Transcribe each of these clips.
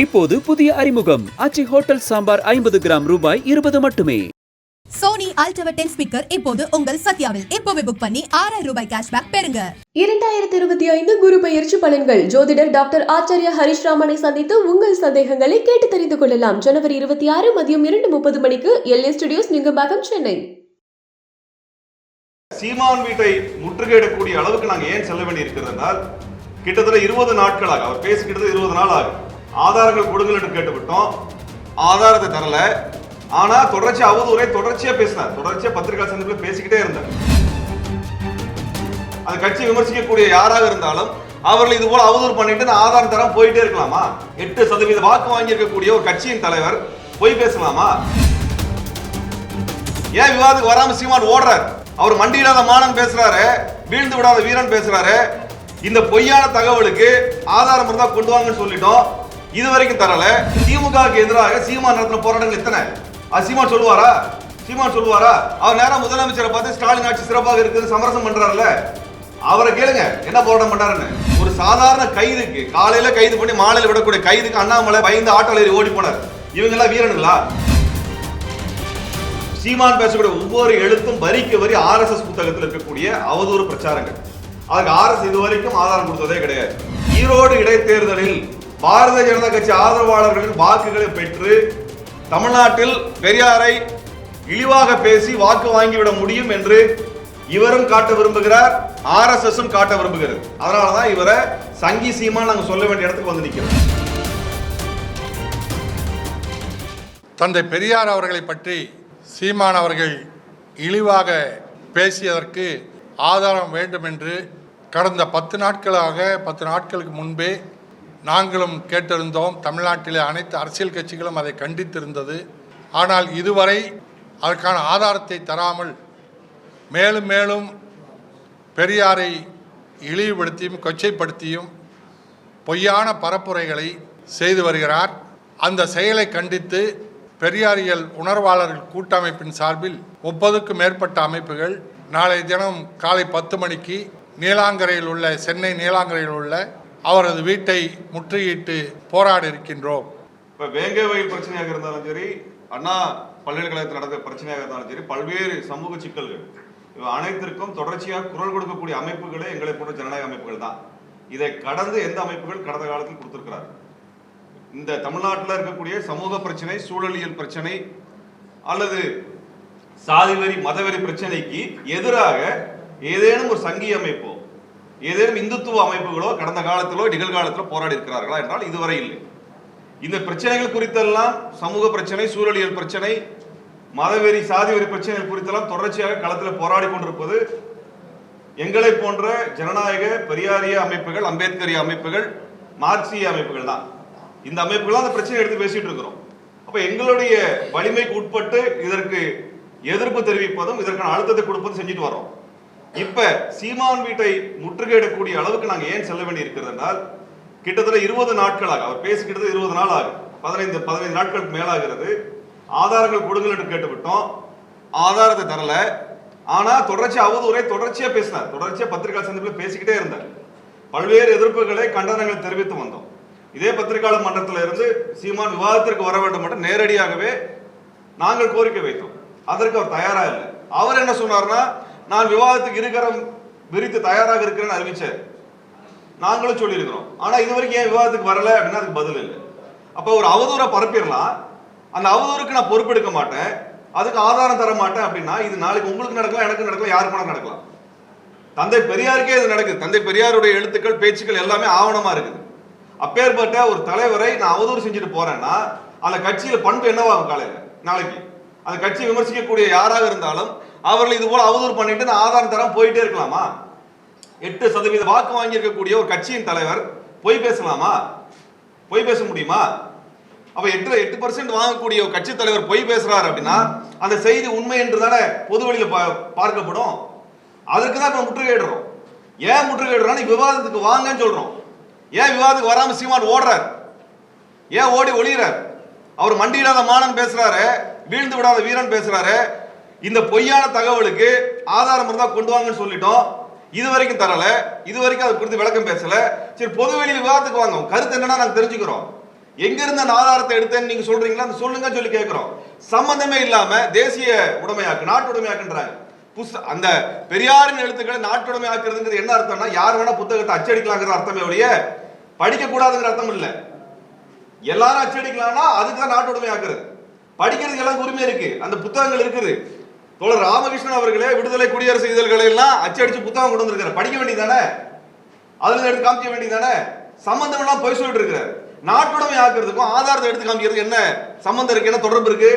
இப்போது புதிய அறிமுகம். அச்சி ஹோட்டல் சாம்பார் ஐம்பது கிராம் ரூபாய் இருபது மட்டுமே. சோனி அல்ட்ரா டென் ஸ்பீக்கர் இப்போது உங்கள் சத்யாவில். இப்போவே புக் பண்ணி ஆறாயிரம் ரூபாய் கேஷ்பேக் பெறுங்க. இரண்டாயிரத்தி இருபத்தி ஐந்து குரு பயிற்சி பலன்கள். ஜோதிடர் டாக்டர் ஆச்சாரியா ஹரிஷ் ராமனை சந்தித்து உங்கள் சந்தேகங்களை கேட்டு தெரிந்து கொள்ளலாம். ஜனவரி இருபத்தி ஆறு மதியம் இரண்டு முப்பது மணிக்கு எல்ஏ ஸ்டுடியோஸ் நிங்கம்பாக்கம் சென்னை. சீமான் வீட்டை முற்றுகையிடக்கூடிய அளவுக்கு நாங்க ஏன் செல்ல வேண்டி இருக்கிறது என்றால் கிட்டத்தட்ட இருபது நாட்களாக அவர் பேசி கிட்டத்தட்ட இருபது நாள் ஆகும் ஆதாரங்கள் கொடுங்கள் என்று கேட்டுவிட்டோம். ஆதாரத்தை தரல. ஆனா தொடர்ச்சி அவதூறை தொடர்ச்சியா பேசினார். தொடர்ச்சியா பத்திரிகை சந்திப்பில் பேசிக்கிட்டே இருந்தார். அந்த கட்சி விமர்சிக்கக்கூடிய யாராக இருந்தாலும் அவர்கள் இது போல அவதூறு பண்ணிட்டு நான் ஆதாரம் தரம் போயிட்டே இருக்கலாமா? எட்டு சதவீத வாக்கு வாங்கியிருக்கக்கூடிய ஒரு கட்சியின் தலைவர் போய் பேசலாமா? ஏன் விவாதத்துக்கு வராம சீமான் ஓடுறார்? அவர் மண்டியிடாத மானன் பேசுறாரு வீழ்ந்து விடாத வீரன் பேசுறாரு. இந்த பொய்யான தகவலுக்கு ஆதாரம் இருந்தா கொண்டு வாங்கன்னு சொல்லிட்டோம். இது வரைக்கும் தரல. திமுகவுக்கு எதிராக சீமான் நடத்தின போராட்டங்கள் எத்தனை? அது சீமான் சொல்லுவாரா? சீமான் சொல்லுவாரா? அவர் நேரம் முதலமைச்சரை பார்த்து ஸ்டாலின் ஆட்சி சிறப்பாக இருக்குது சமரசம் பண்றாருல்ல. அவரை கேளுங்க என்ன போராட்டம் பண்ணாருன்னு ஒரு சாதாரண கைதுக்கு காலையில கைது பண்ணி மாலையில விடக்கூடிய கைதுக்கு அண்ணாமலை பயந்து ஆட்டோல ஏறி ஓடி போனார். இவங்க எல்லாம் வீரனுங்களா? சீமான் பேசக்கூடிய ஒவ்வொரு எழுத்தும் வரிக்கு வரி ஆர்எஸ்எஸ் புத்தகத்தில் இருக்கக்கூடிய அவதூறு பிரச்சாரங்கள். அதுக்கு ஆர்எஸ் இதுவரைக்கும் ஆதாரம் கொடுத்ததே கிடையாது. ஈரோடு இடைத்தேர்தலில் பாரதிய ஜனதா கட்சி ஆதரவாளர்களின் வாக்குகளை பெற்று தமிழ்நாட்டில் பெரியாரை இழிவாக பேசி வாக்கு வாங்கிவிட முடியும் என்று இவரும் காட்ட விரும்புகிறார் ஆர்எஸ்எஸும் காட்ட விரும்புகிறது. அதனாலதான் இவரை சங்கி சீமா நாங்கள் சொல்ல வேண்டிய இடத்துக்கு வந்து நிற்கிறோம் தந்தை பெரியார் அவர்களை பற்றி சீமான் அவர்கள் இழிவாக பேசியதற்கு ஆதாரம் வேண்டும் என்று கடந்த பத்து நாட்களாக பத்து நாட்களுக்கு முன்பே நாங்களும் கேட்டிருந்தோம். தமிழ்நாட்டிலே அனைத்து அரசியல் கட்சிகளும் அதை கண்டித்திருந்தது. ஆனால் இதுவரை அதற்கான ஆதாரத்தை தராமல் மேலும் மேலும் பெரியாரை இழிவுபடுத்தியும் கொச்சைப்படுத்தியும் பொய்யான பரப்புரைகளை செய்து வருகிறார். அந்த செயலை கண்டித்து பெரியாரியல் உணர்வாளர்கள் கூட்டமைப்பின் சார்பில் முப்பதுக்கும் மேற்பட்ட அமைப்புகள் நாளை தினம் காலை பத்து மணிக்கு நீலாங்கரையில் உள்ள சென்னை நீலாங்கரையில் உள்ள அவரது வீட்டை முற்றுகையிட்டு போராட இருக்கின்றோம் இப்ப வேங்கை வயல் பிரச்சனையாக இருந்தாலும் சரி அண்ணா பல்கலைக்கழகத்தில் நடந்த பிரச்சனையாக இருந்தாலும் சரி பல்வேறு சமூக சிக்கல்கள். இவை அனைத்திற்கும் தொடர்ச்சியாக குரல் கொடுக்கக்கூடிய அமைப்புகளே எங்களை போன்ற ஜனநாயக அமைப்புகள் தான். இதை கடந்து எந்த அமைப்புகள் கடந்த காலத்தில் கொடுத்துருக்கிறார்? இந்த தமிழ்நாட்டில் இருக்கக்கூடிய சமூக பிரச்சனை சூழலியல் பிரச்சனை அல்லது சாதிவெறி மதவெறி பிரச்சனைக்கு எதிராக ஏதேனும் ஒரு சங்கி அமைப்போ ஏதேனும் இந்துத்துவ அமைப்புகளோ கடந்த காலத்திலோ நிகழ்காலத்திலோ போராடி இருக்கிறார்களா என்றால் இதுவரை இல்லை. இந்த பிரச்சனைகள் குறித்தெல்லாம் சமூக பிரச்சனை சூழலியல் பிரச்சனை மதவெறி சாதிவெறி பிரச்சனைகள் குறித்தெல்லாம் தொடர்ச்சியாக களத்தில் போராடி கொண்டிருப்பது எங்களை போன்ற ஜனநாயக பெரியாரிய அமைப்புகள் அம்பேத்கரிய அமைப்புகள் மார்க்சிய அமைப்புகள் தான். இந்த அமைப்புகள் அந்த பிரச்சனை எடுத்து பேசிட்டு இருக்கிறோம். அப்ப எங்களுடைய வலிமைக்கு உட்பட்டு இதற்கு எதிர்ப்பு தெரிவிப்பதும் இதற்கான அழுத்தத்தை கொடுப்பதும் செஞ்சுட்டு வரோம் இப்ப சீமான் வீட்டை முற்றுகையிடக்கூடிய அளவுக்கு நாங்க ஏன் செல்ல வேண்டி இருக்கிறது என்றால் கிட்டத்தட்ட இருபது நாட்களாக அவர் பேசிக்கிட்டது இருபது நாள் ஆகும் பதினைந்து பதினைந்து நாட்களுக்கு மேலாகிறது. ஆதாரங்கள் கொடுங்கள் என்று கேட்டுவிட்டோம். ஆதாரத்தை தரல. ஆனா தொடர்ச்சியா அவதூறை தொடர்ச்சியா பேசினார். தொடர்ச்சியா பத்திரிகா சந்திப்பில் பேசிக்கிட்டே இருந்தார். பல்வேறு எதிர்ப்புகளை கண்டனங்களை தெரிவித்து வந்தோம். இதே பத்திரிகையாளர் மன்றத்தில் இருந்து சீமான் விவாதத்திற்கு வர வேண்டும் என்று நேரடியாகவே நாங்கள் கோரிக்கை வைத்தோம். அதற்கு அவர் தயாரா இல்லை. அவர் என்ன சொன்னார்னா நான் விவாதத்துக்கு இருக்கிறம் விரித்து தயாராக இருக்கிறேன்னு அறிவிச்சேன். நாங்களும் சொல்லியிருக்கிறோம். ஆனால் இது வரைக்கும் ஏன் விவாதத்துக்கு வரல அப்படின்னா அதுக்கு பதில் இல்லை. அப்போ ஒரு அவதூறை பரப்பிடலாம். அந்த அவதூறுக்கு நான் பொறுப்பெடுக்க மாட்டேன். அதுக்கு ஆதாரம் தர மாட்டேன் அப்படின்னா இது நாளைக்கு உங்களுக்கு நடக்கலாம் எனக்கு நடக்கலாம் யாருக்கு வேணா நடக்கலாம். தந்தை பெரியாருக்கே இது நடக்குது. தந்தை பெரியாருடைய எழுத்துக்கள் பேச்சுக்கள் எல்லாமே ஆவணமா இருக்குது. அப்பேற்பட்ட ஒரு தலைவரை நான் அவதூறு செஞ்சுட்டு போறேன்னா அந்த கட்சியில பண்பு என்னவாகும் காலையில்? நாளைக்கு. அந்த கட்சி விமர்சிக்கக்கூடிய யாராக இருந்தாலும் அவர்கள் இது போல அவதூறு பண்ணிட்டு நான் ஆதாரம் தரம் போயிட்டே இருக்கலாமா? எட்டு சதவீத வாக்கு வாங்கி இருக்கக்கூடிய ஒரு கட்சியின் தலைவர் பொய் பேசலாமா? பொய் பேச முடியுமா? அப்ப எட்டு எட்டு பர்சன்ட் வாங்கக்கூடிய ஒரு கட்சி தலைவர் பொய் பேசுறாரு அப்படின்னா அந்த செய்தி உண்மை என்று தானே பொது வழியில பா- பார்க்கப்படும். அதற்கு தான் இப்ப முற்றுகையிடுறோம். ஏன் முற்றுகையிடுறோம் விவாதத்துக்கு வாங்கன்னு சொல்றோம். ஏன் விவாதத்துக்கு வராம சீமான் ஓடுறார்? ஏன் ஓடி ஒளிகிறார் அவர் மண்டியிடாத மானன் பேசுறாரு வீழ்ந்து விடாத வீரன் பேசுறாரு இந்த பொய்யான தகவலுக்கு ஆதாரம் இருந்தா கொண்டு வாங்கன்னு சொல்லிட்டோம். இது வரைக்கும் தரல. இது வரைக்கும் அது குறித்து விளக்கம் பேசல. சரி பொது வெளியில் விவாதத்துக்கு வாங்க. கருத்து என்னன்னா நாங்க தெரிஞ்சுக்கிறோம். எங்க இருந்த அந்த ஆதாரத்தை எடுத்தேன்னு நீங்க சொல்றீங்களா? அந்த சொல்லுங்க சொல்லி கேட்கிறோம் சம்பந்தமே இல்லாம தேசிய உடைமையாக்கு நாட்டு உடைமையாக்குன்றாங்க. புஸ் அந்த பெரியாரின் எழுத்துக்களை நாட்டுடைமை ஆக்குறதுங்கிறது என்ன அர்த்தம்னா யார் வேணா புத்தகத்தை அச்சடிக்கலாங்கிற அர்த்தமே ஒழிய படிக்க கூடாதுங்கிற அர்த்தம் இல்ல. எல்லாரும் அச்சடிக்கலாம்னா அதுக்கு தான் நாட்டுடைமை ஆக்குறது படிக்கிறதுக்கு எல்லாம் உரிமை இருக்கு. அந்த புத்தகங்கள் இருக்குது. தோழர் ராமகிருஷ்ணன் அவர்களே விடுதலை குடியரசு இதழ்களை எல்லாம் அச்சடிச்சு புத்தகம் கொண்டு வந்திருக்காரு படிக்க வேண்டியதானே அதுல எடுத்து காமிக்க வேண்டியதானே சம்பந்தம் எல்லாம் போய் சொல்லிட்டு இருக்கிறார். நாட்டுடைமை ஆக்குறதுக்கும் ஆதாரத்தை எடுத்து காமிக்கிறதுக்கு என்ன சம்பந்தம் இருக்கு? என்ன தொடர்பு இருக்கு?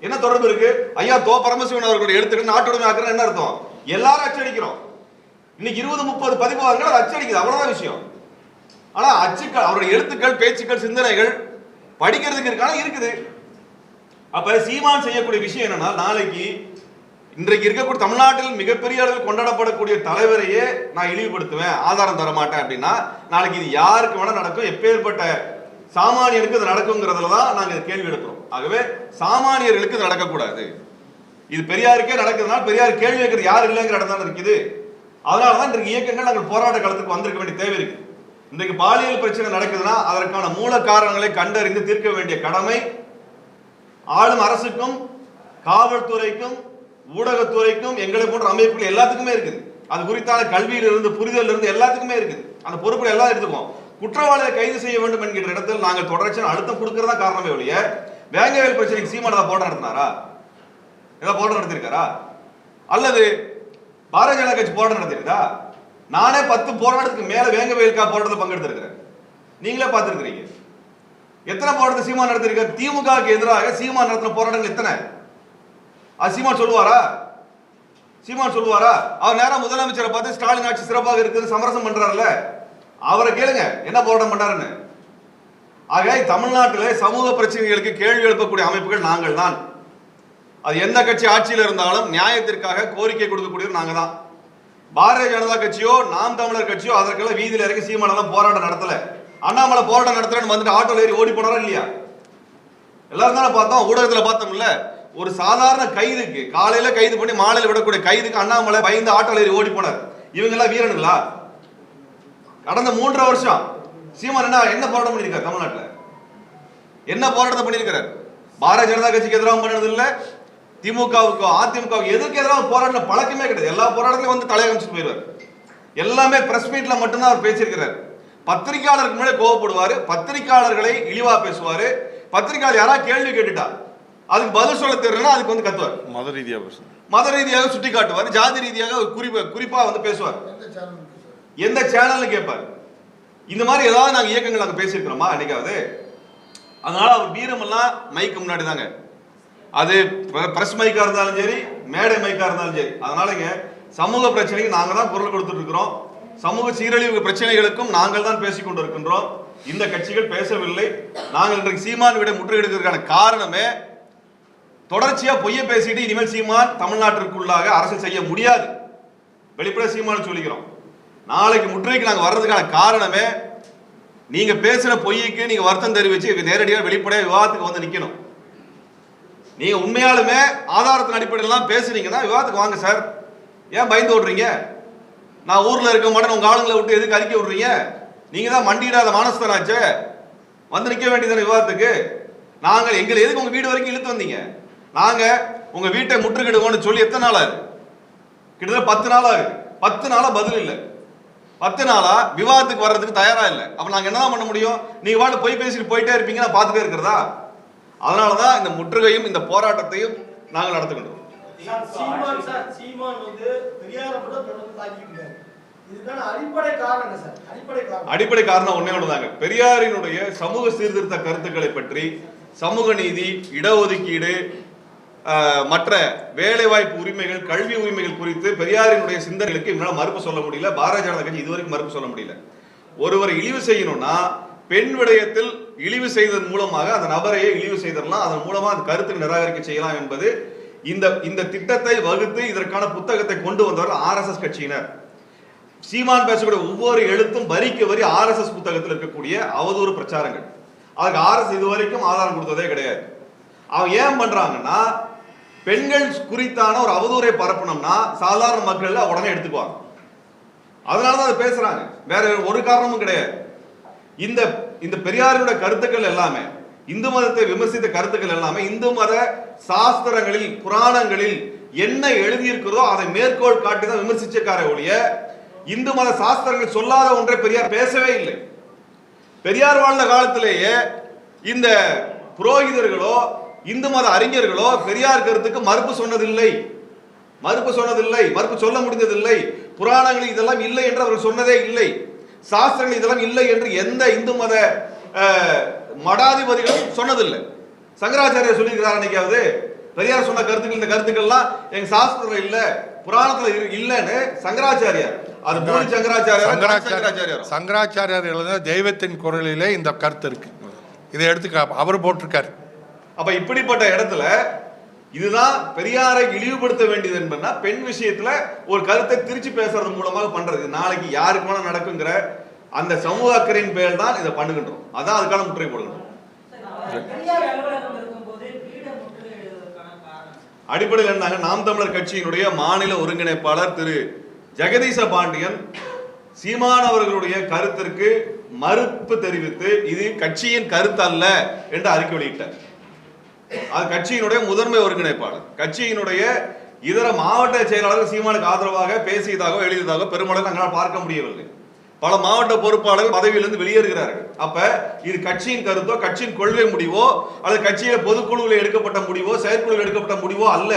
என்ன தொடர்பு இருக்கு? ஐயா தோ பரமசிவன் அவர்களுடைய எழுத்துக்கள் நாட்டுடைமை ஆக்குறது என்ன அர்த்தம்? எல்லாரும் அச்சடிக்கிறோம். இன்னைக்கு இருபது முப்பது பதிப்பாளர்கள் அது அச்சடிக்குது. அவ்வளவுதான் விஷயம். ஆனா அச்சுக்கள் அவருடைய எழுத்துக்கள் பேச்சுக்கள் சிந்தனைகள் படிக்கிறதுக்கு இருக்கான? இருக்குது. அப்ப சீமான் செய்யக்கூடிய விஷயம் என்னன்னா நாளைக்கு இன்றைக்கு இருக்கக்கூடிய தமிழ்நாட்டில் மிகப்பெரிய அளவில் கொண்டாடப்படக்கூடிய தலைவரையே நான் இழிவுபடுத்துவேன் ஆதாரம் தர மாட்டேன் அப்படின்னா நாளைக்கு இது யாருக்கு வேணால் நடக்கும் எப்பேற்பட்ட சாமானியருக்கு இது நடக்குங்கிறதுல தான் நாங்கள் கேள்வி எடுக்கிறோம். ஆகவே சாமானியர்களுக்கு இது நடக்கக்கூடாது. இது பெரியாருக்கே நடக்குதுனால பெரியார் கேள்வி கேட்கறது யார் இல்லைங்கிற இடம் தான் இருக்குது. அதனால தான் இன்றைக்கு இயக்கங்கள் நாங்கள் போராட்ட காலத்துக்கு வந்திருக்க வேண்டிய தேவை இருக்கு. இன்றைக்கு பாலியல் பிரச்சனை நடக்குதுன்னா அதற்கான மூல காரணங்களை கண்டறிந்து தீர்க்க வேண்டிய கடமை ஆளும் அரசுக்கும் காவல்துறைக்கும் ஊடகத்துறைக்கும் எங்களை போன்ற அமைப்புகள் எல்லாத்துக்குமே இருக்குது. அது குறித்தான கல்வியில இருந்து புரிதல் இருந்து எல்லாத்துக்குமே இருக்குது. அந்த பொறுப்புகள் எல்லாம் எடுத்துக்குவோம். குற்றவாளியை கைது செய்ய வேண்டும் என்கிற இடத்தில் நாங்கள் தொடர்ச்சியான அழுத்தம் கொடுக்கறதா காரணமே ஒழிய வேங்கவேல் பிரச்சனைக்கு சீமான ஏதாவது போராட்டம் நடத்தினாரா? ஏதாவது போராட்டம் நடத்திருக்காரா அல்லது பாரதிய ஜனதா கட்சி போராட்டம் நடத்திருக்கா நானே பத்து போராட்டத்துக்கு மேல வேங்கவேலுக்கா போராட்டத்தில் பங்கெடுத்திருக்கிறேன். நீங்களே பார்த்துருக்கிறீங்க. எத்தனை போராட்டத்தை சீமான் நடத்திருக்காரு திமுகவுக்கு எதிராக சீமான் நடத்தின போராட்டங்கள் எத்தனை? அது சீமான் சொல்லுவாரா? சீமான் சொல்லுவாரா? அவர் நேரம் முதலமைச்சரை பார்த்து ஸ்டாலின் ஆட்சி சிறப்பாக இருக்குது சமரசம் பண்றாருல அவரை கேளுங்க என்ன போராட்டம் பண்ணாருன்னு ஆக தமிழ்நாட்டில் சமூக பிரச்சனைகளுக்கு கேள்வி எழுப்பக்கூடிய அமைப்புகள் நாங்கள் தான். அது எந்த கட்சி ஆட்சியில் இருந்தாலும் நியாயத்திற்காக கோரிக்கை கொடுக்கக்கூடியது நாங்கள் தான். பாரதிய ஜனதா கட்சியோ நாம் தமிழர் கட்சியோ அதற்கெல்லாம் வீதியில் இறங்கி சீமானெல்லாம் போராட்டம் நடத்தல. அண்ணாமலை போராட்டம் நடத்துறேன்னு வந்துட்டு ஆட்டோல ஏறி ஓடி போனாரா இல்லையா? எல்லாரும் தானே பார்த்தோம் ஊடகத்தில் பார்த்தோம்ல. ஒரு சாதாரண கைதுக்கு காலையில கைது பண்ணி மாலையில விடக்கூடிய கைதுக்கு அண்ணாமலை பயந்து ஆட்டோல ஏறி ஓடி போனார். இவங்க எல்லாம் வீரனுங்களா? கடந்த மூன்றரை வருஷம் சீமான் என்ன என்ன போராட்டம் பண்ணியிருக்காரு தமிழ்நாட்டுல? என்ன போராட்டத்தை பண்ணியிருக்கிறார்? பாரதிய ஜனதா கட்சிக்கு எதிராக பண்ணது இல்ல. திமுகவுக்கோ அதிமுகவுக்கு எதுக்கு எதிராக போராட்டம் பழக்கமே கிடையாது. எல்லா போராட்டத்திலும் வந்து தலையை காமிச்சிட்டு போயிடுவார். எல்லாமே பிரஸ் மீட்ல மட்டும்தான் அவர் பேசியிருக்கிறார். பத்திரிகையாளருக்கு முன்னாடி கோவப்படுவாரு. பத்திரிகையாளர்களை இழிவா பேசுவாரு. பத்திரிகையாளர் யாராவது கேள்வி கேட்டுட்டா? அதுக்கு பதில் சொல்ல தெரியலன்னா அதுக்கு வந்து கத்துவார். மத ரீதியாக மத ரீதியாக சுட்டி காட்டுவார் ஜாதி ரீதியாக ஒரு குறிப்பா குறிப்பா வந்து பேசுவார். எந்த சேனல்னு கேட்பார். இந்த மாதிரி ஏதாவது நாங்க இயக்கங்கள் நாங்க பேசியிருக்கிறோமா? என்னைக்காவது? அதனால அவர் வீரமெல்லாம் மைக்கு முன்னாடி தாங்க. அது பிரஸ் மைக்கா இருந்தாலும் சரி மேடை மைக்கா இருந்தாலும் சரி. அதனாலங்க சமூக பிரச்சனைக்கு நாங்க தான் குரல் கொடுத்துட்டு இருக்கிறோம் சமூக சீரழிவு பிரச்சனைகளுக்கும் நாங்கள் தான் பேசிக் கொண்டிருக்கின்றோம். இந்த கட்சிகள் பேசவில்லை. நாங்கள் இன்றைக்கு சீமான் விட முற்றுகையிடுவதற்கான காரணமே தொடர்ச்சியா பொய்ய பேசிட்டு இனிமேல் சீமான் தமிழ்நாட்டிற்குள்ளாக அரசியல் செய்ய முடியாது. வெளிப்பட சீமான் சொல்லிக்கிறோம். நாளைக்கு முற்றுகைக்கு நாங்க வர்றதுக்கான காரணமே நீங்க பேசுற பொய்க்கு நீங்க வருத்தம் தெரிவிச்சு நேரடியாக வெளிப்படையா விவாதத்துக்கு வந்து நிக்கணும். நீங்க உண்மையாலுமே ஆதாரத்தின் அடிப்படையில் பேசுனீங்கன்னா பேசுறீங்கன்னா விவாதத்துக்கு வாங்க சார். ஏன் பயந்து விடுறீங்க நான் ஊர்ல இருக்க மாட்டேன் உங்க ஆளுங்களை விட்டு எதுக்கு அறிக்கை விடுறீங்க? நீங்க தான் மண்டியிடாத மானஸ்தனாச்சே வந்து நிக்க வேண்டியதான விவாதத்துக்கு? நாங்கள் எங்களை எதுக்கு உங்க வீடு வரைக்கும் இழுத்து வந்தீங்க? நாங்க உங்க வீட்டை முற்றுகிடுவோம்னு சொல்லி எத்தனை நாள் ஆகுது? கிட்டத்தட்ட பத்து நாள் ஆகுது. பத்து நாளா பதில் இல்லை. பத்து நாளா விவாதத்துக்கு வர்றதுக்கு தயாரா இல்லை. அப்ப நாங்க என்னதான் பண்ண முடியும்? நீங்க வாட்டு போய் பேசிட்டு போயிட்டே இருப்பீங்க நான் பார்த்துட்டே இருக்கிறதா? அதனாலதான் இந்த முற்றுகையும் இந்த போராட்டத்தையும் நாங்கள் இதுக்கான அடிப்படை காரணம். என்ன ஒண்ணே ஒண்ணுதாங்க. பெரியாரினுடைய சமூக சீர்திருத்த கருத்துக்களை பற்றி சமூக நீதி இடஒதுக்கீடு மற்ற வேலைவாய்ப்பு உரிமைகள் கல்வி உரிமைகள் குறித்து பெரியாரினுடைய சிந்தனைகளுக்கு இவங்களால் மறுப்பு சொல்ல முடியல. பாரதிய ஜனதா கட்சி இதுவரைக்கும் மறுப்பு சொல்ல முடியல. ஒருவரை இழிவு செய்யணும்னா பெண் விடயத்தில் இழிவு செய்ததன் மூலமாக அந்த நபரையே இழிவு செய்திடலாம். அதன் மூலமாக அந்த கருத்தை நிராகரிக்க செய்யலாம் என்பது இந்த இந்த திட்டத்தை வகுத்து இதற்கான புத்தகத்தை கொண்டு வந்தவர் ஆர்எஸ்எஸ் கட்சியினர். சீமான் பேசக்கூடிய ஒவ்வொரு எழுத்தும் வரிக்கு வரி ஆர்எஸ்எஸ் புத்தகத்தில் இருக்கக்கூடிய அவதூறு பிரச்சாரங்கள். அதுக்கு ஆர்எஸ் இது வரைக்கும் ஆதாரம் கொடுத்ததே கிடையாது. அவங்க ஏன் பண்றாங்கன்னா பெண்கள் குறித்தான ஒரு அவதூறை பரப்பணும்னா சாதாரண மக்கள் உடனே எடுத்துக்குவாங்க. அதனால தான் அதை பேசுறாங்க. வேற ஒரு காரணமும் கிடையாது. இந்த இந்த பெரியாருடைய கருத்துக்கள் எல்லாமே இந்து மதத்தை விமர்சித்த கருத்துக்கள் எல்லாமே இந்து மத சாஸ்திரங்களில் புராணங்களில் என்ன எழுதியிருக்கிறதோ அதை மேற்கோள் காட்டி தான் விமர்சிச்சிருக்காரே ஒழிய இந்து மத சாஸ்திரங்கள் சொல்லாத ஒன்றை பெரியார் பேசவே இல்லை. பெரியார் வாழ்ந்த காலத்திலேயே இந்த புரோகிதர்களோ இந்து மத அறிஞர்களோ பெரியார் கருத்துக்கு மறுப்பு சொன்னதில்லை. மறுப்பு சொன்னதில்லை. மறுப்பு சொல்ல முடிந்ததில்லை. புராணங்கள் இதெல்லாம் இல்லை என்று அவர் சொன்னதே இல்லை. சாஸ்திரங்கள் இதெல்லாம் இல்லை என்று எந்த இந்து மத மடாதிபதிகளும் சொன்னதில்லை. சங்கராச்சாரியர் சொல்லியிருக்கிறார் அன்னைக்காவது பெரியார் சொன்ன கருத்துக்கள் இந்த கருத்துக்கள்லாம் எங்க சாஸ்திரத்துல இல்ல புராணத்துல இல்லைன்னு சங்கராச்சாரியார். அது சங்கராச்சாரியார்? சங்கராச்சாரியர்? எழுதின தெய்வத்தின் குரலிலே இந்த கருத்து இருக்கு. இதை எடுத்து அவர் போட்டிருக்காரு. அப்ப இப்படிப்பட்ட இடத்துல இதுதான் பெரியாரை இழிவுபடுத்த வேண்டியது என்பதுனா பெண் விஷயத்துல ஒரு கருத்தை திருச்சி பேசுறது மூலமாக பண்றது. நாளைக்கு யாருக்கு வேணா நடக்குங்கிற அந்த சமூக அக்கறையின் பேர் தான் இதை பண்ணுகின்றோம். அதான் அதுக்கான முற்றை போடுகின்றோம். அடிப்படையில் என்னங்க நாம் தமிழர் கட்சியினுடைய மாநில ஒருங்கிணைப்பாளர் திரு ஜெகதீச பாண்டியன் சீமான் அவர்களுடைய கருத்திற்கு மறுப்பு தெரிவித்து இது கட்சியின் கருத்து அல்ல என்று அறிக்கை வெளியிட்டார். அது கட்சியினுடைய முதன்மை ஒருங்கிணைப்பாளர். கட்சியினுடைய இதர மாவட்ட செயலாளர்கள் சீமானுக்கு ஆதரவாக பேசியதாக எழுதியதாக பெருமளவு நாங்களால் பார்க்க முடியவில்லை. பல மாவட்ட பொறுப்பாளர்கள் பதவியிலிருந்து வெளியேறுகிறார்கள். அப்ப இது கட்சியின் கருத்தோ கட்சியின் கொள்கை முடிவோ அல்லது கட்சியில பொதுக்குழுவில் எடுக்கப்பட்ட முடிவோ செயற்குழுவில் எடுக்கப்பட்ட முடிவோ அல்ல.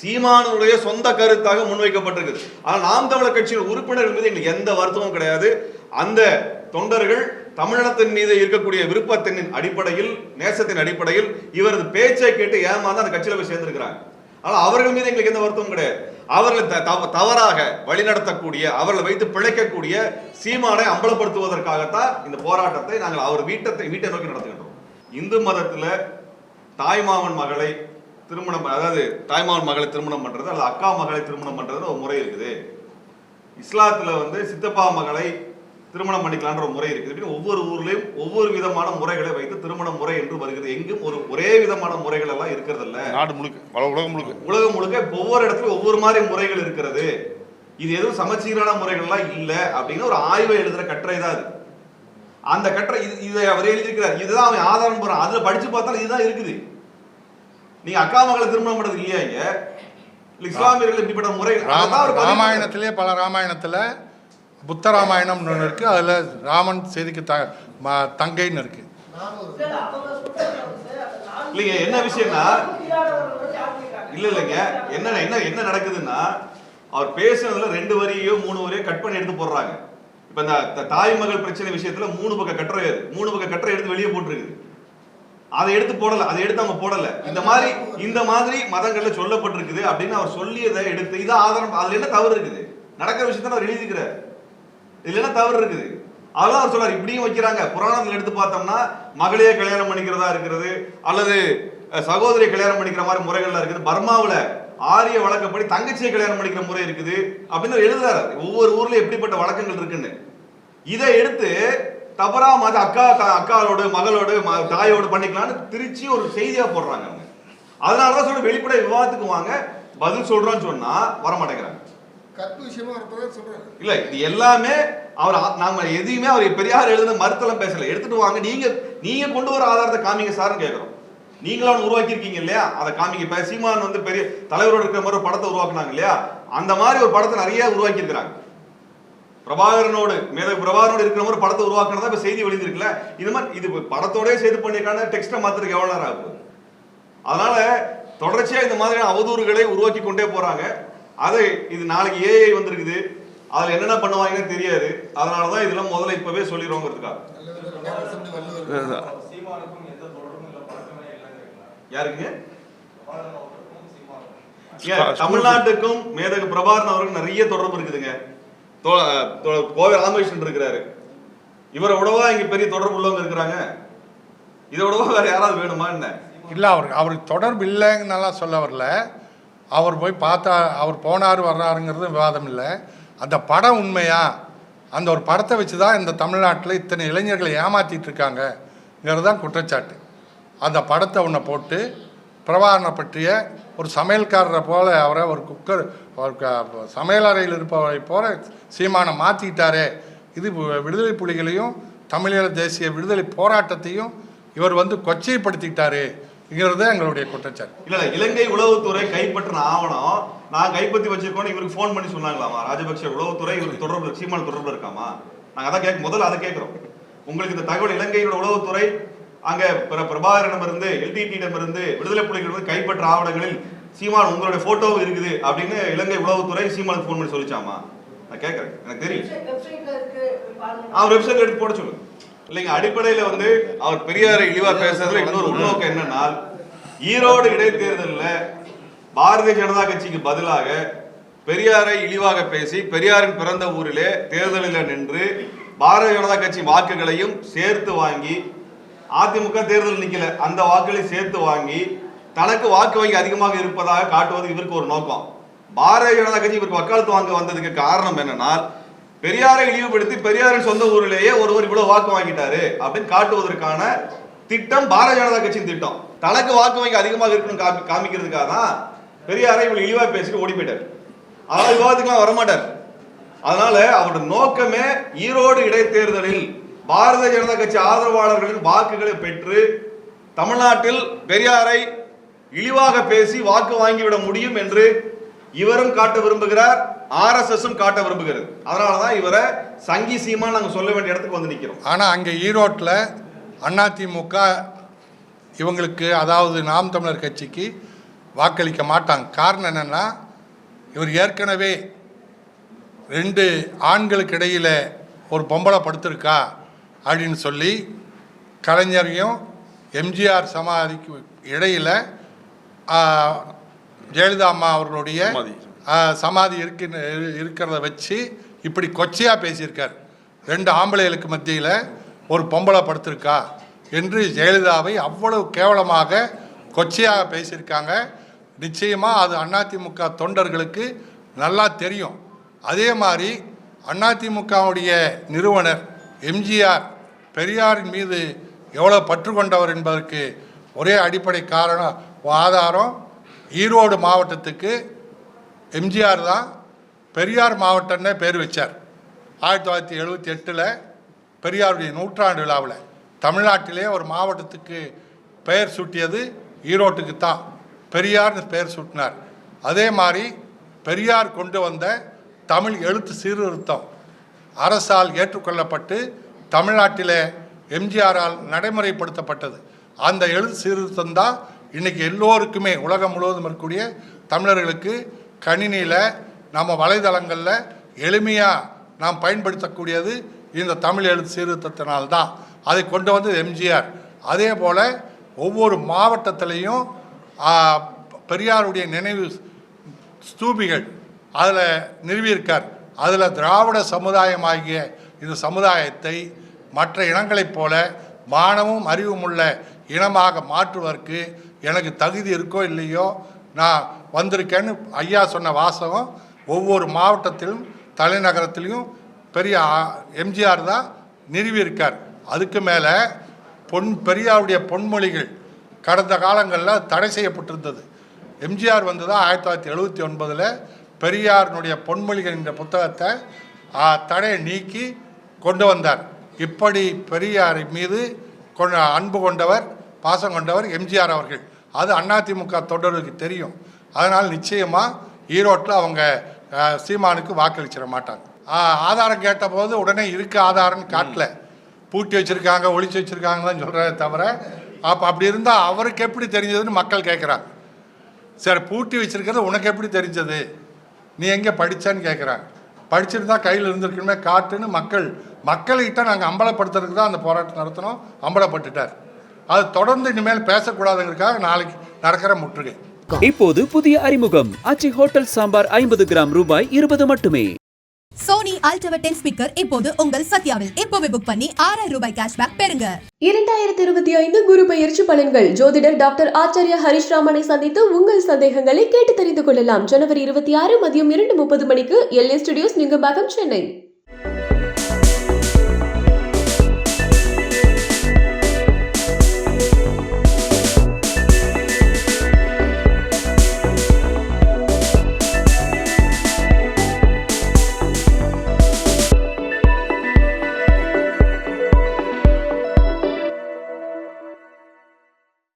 சீமானுடைய சொந்த கருத்தாக முன்வைக்கப்பட்டிருக்குது. ஆனால் நாம் தமிழர் கட்சியின் உறுப்பினர் என்பது எங்களுக்கு எந்த வருத்தமும் கிடையாது. அந்த தொண்டர்கள் தமிழினத்தின் மீது இருக்கக்கூடிய விருப்பத்தின் அடிப்படையில் நேசத்தின் அடிப்படையில் இவரது பேச்சை கேட்டு ஏமாந்து அந்த கட்சியில் போய் சேர்ந்திருக்கிறாங்க ஆனால் அவர்கள் மீது எங்களுக்கு எந்த வருத்தமும் கிடையாது. அவர்களை த- தவ- தவறாக வழிநடத்தக்கூடிய அவர்களை வைத்து பிழைக்கக்கூடிய சீமானை அம்பலப்படுத்துவதற்காகத்தான் இந்த போராட்டத்தை நாங்கள் அவர் வீட்டத்தை வீட்டை நோக்கி நடத்துகின்றோம். இந்து மதத்தில் தாய்மாமன் மகளை திருமணம் அதாவது தாய்மாமன் மகளை திருமணம் பண்ணுறது அல்லது அக்கா மகளை திருமணம் பண்ணுறது ஒரு முறை இருக்குது. இஸ்லாத்தில் வந்து சித்தப்பா மகளை திருமணம் பண்ணிக்கலான்ற ஒரு முறை இருக்குது. ஒவ்வொரு ஊர்லயும் ஒவ்வொரு விதமான முறைகளை வைத்து திருமண முறை என்று வருகிறது. எங்கும் ஒரு ஒரே விதமான முறைகள் எல்லாம் இருக்கிறது இல்ல. நாடு முழுக்க உலகம் முழுக்க. உலகம் முழுக்க ஒவ்வொரு இடத்துலயும் ஒவ்வொரு மாதிரி முறைகள் இருக்கிறது. இது எதுவும் சமச்சீரான முறைகள்லாம் இல்ல அப்படின்னு ஒரு ஆய்வை எழுதுற கட்டுரை தான் அது. அந்த கட்டுரை இது இதை அவர் எழுதியிருக்கிறார். இதுதான் அவன் ஆதாரம் போறான் அதுல படிச்சு பார்த்தாலும் இதுதான் இருக்குது. நீங்க அக்கா மகளை திருமணம் பண்றது இல்லையா இங்க? இஸ்லாமியர்கள் இப்படிப்பட்ட முறைகள். பண்றாரு. ராமாயணத்திலே பல ராமாயணத்துல புத்தராமாயணம்னு ஒன்று இருக்கு. அதில் ராமன் செய்திக்கு த தங்கைன்னு இருக்கு. இல்லைங்க என்ன விஷயம்னா இல்லை இல்ல இல்லைங்க. என்ன என்ன என்ன நடக்குதுன்னா அவர் பேசுனதுல ரெண்டு வரியோ மூணு வரியோ கட் பண்ணி எடுத்து போடுறாங்க. இப்ப இந்த த- தாய் மகள் பிரச்சனை விஷயத்துல மூணு பக்கம் கட்டுரை மூணு பக்கம் கட்டுரை எடுத்து வெளியே போட்டுருக்குது. அதை எடுத்து போடல. அதை எடுத்து அவங்க போடல. இந்த மாதிரி இந்த மாதிரி மதங்கள்ல சொல்லப்பட்டிருக்குது அப்படின்னு அவர் சொல்லியதை எடுத்து இதான் ஆதாரம் அதுல என்ன தவறு இருக்குது? நடக்கிற விஷயத்த அவர் எழுதிக்கிறார். இல்லைன்னா தவறு இருக்குது. அதெல்லாம் அவர் சொல்றாரு இப்படியும் வைக்கிறாங்க. புராணங்கள் எடுத்து பார்த்தோம்னா மகளையே கல்யாணம் பண்ணிக்கிறதா இருக்கிறது அல்லது சகோதரி சகோதரியை கல்யாணம் பண்ணிக்கிற மாதிரி முறைகள்லாம் இருக்குது. பர்மாவில் ஆரிய வழக்கப்படி தங்கச்சியை கல்யாணம் பண்ணிக்கிற முறை இருக்குது அப்படின்னு எழுதுறாரு. ஒவ்வொரு ஊர்ல எப்படிப்பட்ட வழக்கங்கள் இருக்குன்னு. இதை எடுத்து தவறா மத அக்கா அக்காவோடு மகளோடு ம- தாயோடு பண்ணிக்கலாம்னு திருச்சி ஒரு செய்தியா போடுறாங்க அவங்க. அதனாலதான் சொல்ற வெளிப்படை விவாதத்துக்கு வாங்க பதில் சொல்றோம்னு சொன்னா வர மாட்டேங்கிறாங்க கற்பு விஷயமா இருப்பதான் சொல்றாரு இல்ல இது எல்லாமே அவர் நாம எதையுமே அவர் பெரியார் எழுத மறுத்தலாம் பேசல. எடுத்துட்டு வாங்க நீங்க நீங்க கொண்டு வர ஆதாரத்தை காமிங்க சார்னு கேக்குறோம். நீங்களும் அவனை உருவாக்கி இருக்கீங்க இல்லையா? அதை காமிங்க. இப்ப சீமான் வந்து பெரிய தலைவரோட இருக்கிற மாதிரி ஒரு படத்தை உருவாக்குனாங்க இல்லையா? அந்த மாதிரி ஒரு படத்தை நிறைய உருவாக்கி இருக்கிறாங்க பிரபாகரனோடு மேலே பிரபாகரனோடு இருக்கிற மாதிரி படத்தை உருவாக்குனதா இப்ப செய்தி வெளியிருக்குல்ல இது மாதிரி இது படத்தோடய படத்தோடயே பண்ணியிருக்கான டெக்ஸ்ட்டை மாத்துறதுக்கு எவ்வளவு நேரம் ஆகுது? அதனால தொடர்ச்சியா இந்த மாதிரியான அவதூறுகளை உருவாக்கி கொண்டே போறாங்க. அது இது நாளைக்கு ஏஐ வந்திருக்குது. அதுல என்னென்ன பண்ணுவாங்கன்னு தெரியாது. அதனாலதான் இதெல்லாம் முதல்ல இப்பவே சொல்லிடுவோங்கிறதுக்காக ஏன், தமிழ்நாட்டுக்கும் மேதகு பிரபாகரன் அவருக்கு நிறைய தொடர்பு இருக்குதுங்க. கோவை ராமகிருஷ்ணன் இருக்கிறாரு. இவரை விடவா இங்க பெரிய தொடர்பு உள்ளவங்க இருக்கிறாங்க? இதை விடவா வேற யாராவது வேணுமா என்ன? இல்லை அவர் அவருக்கு தொடர்பு இல்லைங்கன்னெல்லாம் சொல்ல வரல. அவர் போய் பார்த்தா அவர் போனார் வர்றாருங்கிறது விவாதம் இல்லை அந்த படம் உண்மையா? அந்த ஒரு படத்தை வச்சு தான் இந்த தமிழ்நாட்டில் இத்தனை இளைஞர்களை ஏமாற்றிட்டு இருக்காங்கங்கிறது தான் குற்றச்சாட்டு. அந்த படத்தை ஒன்றை போட்டு பிரபாகரனை பற்றிய ஒரு சமையல்காரரை போல அவரை ஒரு குக்கர் சமையலறையில் இருப்பவரை போல சீமானை மாற்றிக்கிட்டாரே இது விடுதலை புலிகளையும் தமிழீழ தேசிய விடுதலை போராட்டத்தையும் இவர் வந்து கொச்சைப்படுத்திட்டாருங்கிறது எங்களுடைய குற்றச்சாட்டு. இல்ல இல்ல இலங்கை உளவுத்துறை கைப்பற்றின ஆவணம் நான் கைப்பற்றி வச்சிருக்கோன்னு இவருக்கு ஃபோன் பண்ணி சொன்னாங்களாமா? ராஜபக்ஷ உளவுத்துறை இவருக்கு தொடர்பு சீமான தொடர்பு இருக்காமா? நாங்க அதான் கேட்க முதல்ல அதை கேட்கிறோம் உங்களுக்கு இந்த தகவல் இலங்கையோட உளவுத்துறை அங்க பிர- பிரபாகரனிடம் இருந்து எல்டிடியிடம் இருந்து விடுதலை புலிகள் இருந்து கைப்பற்ற ஆவணங்களில் சீமான் உங்களுடைய போட்டோ இருக்குது அப்படின்னு இலங்கை உளவுத்துறை சீமானுக்கு ஃபோன் பண்ணி சொல்லிச்சாமா? நான் கேட்கறேன் எனக்கு தெரியும். அவர் வெப்சைட் எடுத்து போட சொல்லுங்க. இல்லைங்க அடிப்படையில வந்து அவர் பெரியாரை இழிவா பேசுறதுல இன்னொரு உள்நோக்கம் என்னன்னா ஈரோடு இடைத்தேர்தலில் பாரதிய ஜனதா கட்சிக்கு பதிலாக பெரியாரை இழிவாக பேசி பெரியாரின் பிறந்த ஊரிலே தேர்தலில் நின்று பாரதிய ஜனதா கட்சி வாக்குகளையும் சேர்த்து வாங்கி அதிமுக தேர்தல் நிக்கல. அந்த வாக்குகளை சேர்த்து வாங்கி தனக்கு வாக்கு வங்கி அதிகமாக இருப்பதாக காட்டுவது இவருக்கு ஒரு நோக்கம். பாரதிய ஜனதா கட்சி இவருக்கு வக்காலத்து வாங்க வந்ததுக்கு காரணம் என்னன்னா பெரியாரை இழிவுபடுத்தி பெரியாரின் சொந்த ஊரிலேயே ஒருவர் இவ்வளவு வாக்கு வாங்கிட்டாரு அப்படின்னு காட்டுவதற்கான திட்டம் பாரதிய ஜனதா கட்சியின் திட்டம். தனக்கு வாக்கு வங்கி அதிகமாக இருக்குன்னு காமி- காமிக்கிறதுக்காக தான் பெரியாரை இவ்வளவு இழிவா பேசிட்டு ஓடி போயிட்டார். அதனால விவாதத்துக்குலாம் வரமாட்டார். அதனால அவரோட நோக்கமே ஈரோடு இடைத்தேர்தலில் பாரதிய ஜனதா கட்சி ஆதரவாளர்களின் வாக்குகளை பெற்று தமிழ்நாட்டில் பெரியாரை இழிவாக பேசி வாக்கு வாங்கிவிட முடியும் என்று இவரும் காட்ட விரும்புகிறார். ஆர்எஸ்எஸும் காட்ட விரும்புகிறது. அதனாலதான் இவரை சங்கி சீமா நாங்க சொல்ல வேண்டிய இடத்துக்கு வந்து நிக்கிறோம். ஆனால் அங்கே ஈரோட்டில் அதிமுக இவங்களுக்கு அதாவது நாம் தமிழர் கட்சிக்கு வாக்களிக்க மாட்டாங்க. காரணம் என்னென்னா இவர் ஏற்கனவே ரெண்டு ஆண்களுக்கு இடையில் ஒரு பொம்பளை படுத்திருக்கா அப்படின்னு சொல்லி கலைஞரையும் எம்ஜிஆர் சமாதிக்கு இடையில் ஜெயலலிதா அம்மா அவர்களுடைய சமாதி இருக்கு இருக்கிறத வச்சு இப்படி கொச்சையாக பேசியிருக்கார். ரெண்டு ஆம்பளைகளுக்கு மத்தியில் ஒரு பொம்பளை படுத்திருக்கா என்று ஜெயலலிதாவை அவ்வளவு கேவலமாக கொச்சையாக பேசியிருக்காங்க. நிச்சயமாக அது அதிமுக தொண்டர்களுக்கு நல்லா தெரியும். அதே மாதிரி அதிமுகவுடைய நிறுவனர் எம்ஜிஆர் பெரியாரின் மீது எவ்வளோ பற்று கொண்டவர் என்பதற்கு ஒரே அடிப்படை காரணம் ஆதாரம் ஈரோடு மாவட்டத்துக்கு எம்ஜிஆர் தான் பெரியார் மாவட்டம்னே பேர் வச்சார். ஆயிரத்தி தொள்ளாயிரத்தி எழுபத்தி எட்டில் பெரியாருடைய நூற்றாண்டு விழாவில் தமிழ்நாட்டிலே ஒரு மாவட்டத்துக்கு பெயர் சூட்டியது ஈரோட்டுக்கு தான். பெரியார்னு பெயர் சூட்டினார். அதே மாதிரி பெரியார் கொண்டு வந்த தமிழ் எழுத்து சீர்திருத்தம் அரசால் ஏற்றுக்கொள்ளப்பட்டு தமிழ்நாட்டிலே எம்ஜிஆரால் நடைமுறைப்படுத்தப்பட்டது. அந்த எழுத்து சீர்திருத்தம் தான் இன்றைக்கி எல்லோருக்குமே உலகம் முழுவதும் இருக்கக்கூடிய தமிழர்களுக்கு கணினியில் நம்ம வலைதளங்களில் எளிமையாக நாம் பயன்படுத்தக்கூடியது இந்த தமிழ் எழுத்து சீர்திருத்தத்தினால்தான். அதை கொண்டு வந்தது எம்ஜிஆர். அதே போல் ஒவ்வொரு மாவட்டத்திலையும் பெரியாருடைய நினைவு ஸ்தூபிகள் அதில் நிறுவியிருக்கார். அதில் திராவிட சமுதாயமாகிய இந்த சமுதாயத்தை மற்ற இனங்களைப் போல மானமும் அறிவும் உள்ள இனமாக மாற்றுவதற்கு எனக்கு தகுதி இருக்கோ இல்லையோ நான் வந்திருக்கேன்னு ஐயா சொன்ன வாசகம் ஒவ்வொரு மாவட்டத்திலும் தலைநகரத்திலையும் பெரிய எம்ஜிஆர் தான் நிறுவியிருக்கார். அதுக்கு மேலே பொன் பெரியாருடைய பொன்மொழிகள் கடந்த காலங்களில் தடை செய்யப்பட்டிருந்தது. எம்ஜிஆர் வந்து தான் ஆயிரத்தி தொள்ளாயிரத்தி எழுபத்தி ஒன்பதில் பெரியாரினுடைய பொன்மொழிகள் என்ற புத்தகத்தை தடையை நீக்கி கொண்டு வந்தார். இப்படி பெரியார் மீது கொண்ட அன்பு கொண்டவர் பாசம் கொண்டவர் எம்ஜிஆர் அவர்கள். அது அதிமுக தொண்டர்களுக்கு தெரியும். அதனால் நிச்சயமாக ஈரோட்டில் அவங்க சீமானுக்கு வாக்களிச்சிட மாட்டாங்க. ஆதாரம் கேட்டபோது உடனே இருக்க ஆதாரம்னு காட்டல. பூட்டி வச்சுருக்காங்க ஒழிச்சு வச்சிருக்காங்க தான் சொல்கிறத தவிர அப்போ அப்படி இருந்தால் அவருக்கு எப்படி தெரிஞ்சதுன்னு மக்கள் கேட்குறாங்க. சரி பூட்டி வச்சிருக்கிறது உனக்கு எப்படி தெரிஞ்சது? நீ எங்கே படிச்சான்னு கேட்குறாங்க. படிச்சிருந்தா கையில் இருந்திருக்கணுமே காட்டுன்னு மக்கள் மக்கள்கிட்ட நாங்கள் அம்பலப்படுத்துறதுக்கு தான் அந்த போராட்டம் நடத்தினோம் அம்பலப்பட்டுட்டார். அது தொடர்ந்து இனிமேல் பேசக்கூடாதுங்கிறதுக்காக நாளைக்கு நடக்கிற முற்றுகை. இப்போது புதிய அறிமுகம். ஆச்சி ஹோட்டல் சாம்பார் ஐம்பது கிராம் ரூபாய் இருபது மட்டுமே. சோனி அல்டவர் டென் ஸ்பீக்கர் இப்போது உங்கள் சத்யாவில். இப்போவே புக் பண்ணி ஆறாயிரம் ரூபாய் கேஷ்பேக் பெறுங்க. இரண்டாயிரத்தி இருபத்தி ஐந்து குரு பெயர்ச்சி பலன்கள். ஜோதிடர் டாக்டர் ஆச்சாரியா ஹரிஷ் ராமனை சந்தித்து உங்கள் சந்தேகங்களை கேட்டு தெரிந்து கொள்ளலாம். ஜனவரி இருபத்தி ஆறு மதியம் இரண்டு முப்பது மணிக்கு எல்ஏ ஸ்டுடியோஸ் நிங்கம்பாக்கம் சென்னை.